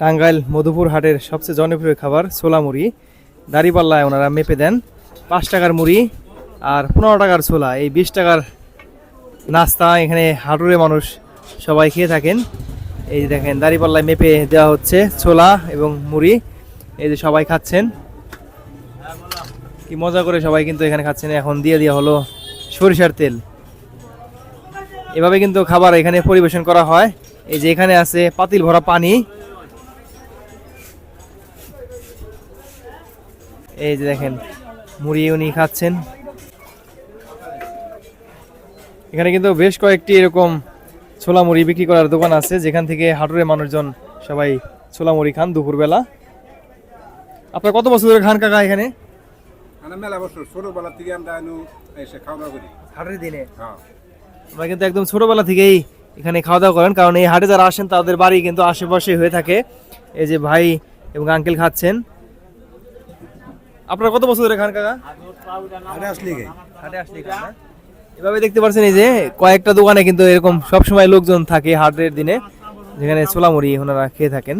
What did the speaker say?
টাঙ্গাইল মধুপুর হাটের সবচেয়ে জনপ্রিয় খাবার ছোলা মুড়ি। দাড়িপাল্লায় ওনারা মেপে দেন পাঁচ টাকার মুড়ি আর পনেরো টাকার ছোলা। এই বিশ টাকার নাস্তা এখানে হাটুরে মানুষ সবাই খেয়ে থাকেন। এই যে দেখেন, দাড়িপাল্লায় মেপে দেওয়া হচ্ছে ছোলা এবং মুড়ি। এই যে সবাই খাচ্ছেন। কি মজা করে সবাই কিন্তু এখানে খাচ্ছেন। এখন দিয়ে দেওয়া হলো সরিষার তেল। এভাবে কিন্তু খাবার এখানে পরিবেশন করা হয়। এই যে এখানে আছে পাতিল ভরা পানি। এই যে দেখেন মুড়ি উনি খাচ্ছেন। এখানে কিন্তু বেশ কয়েকটি এরকম ছোলা মুড়ি বিক্রি করার দোকান আছে যেখান থেকে হাটুরে মানুষজন সবাই ছোলা মুড়ি খান দুপুরবেলা। আপনার কত বছর ধরে খান কাকা এখানে? মেলা বছর ছোটবেলা থেকে আমরা এসে খাওয়া দাওয়া করি। হাটের দিনে? হ্যাঁ। আমরা কিন্তু একদম ছোটবেলা থেকেই এখানে খাওয়া দাওয়া করেন কারণ এই হাটে যারা আসেন তাদের বাড়ি কিন্তু আশেপাশে হয়ে থাকে। এই যে ভাই এবং আঙ্কেল খাচ্ছেন। আপনার কত বছর ধরে খান কাকা? হাটে আসলি হাটে আসলি এভাবে দেখতে পাচ্ছেন এই যে কয়েকটা দোকানে কিন্তু এরকম সবসময় লোকজন থাকে হাটের দিনে যেখানে ছোলামুড়ি ওনারা খেয়ে থাকেন।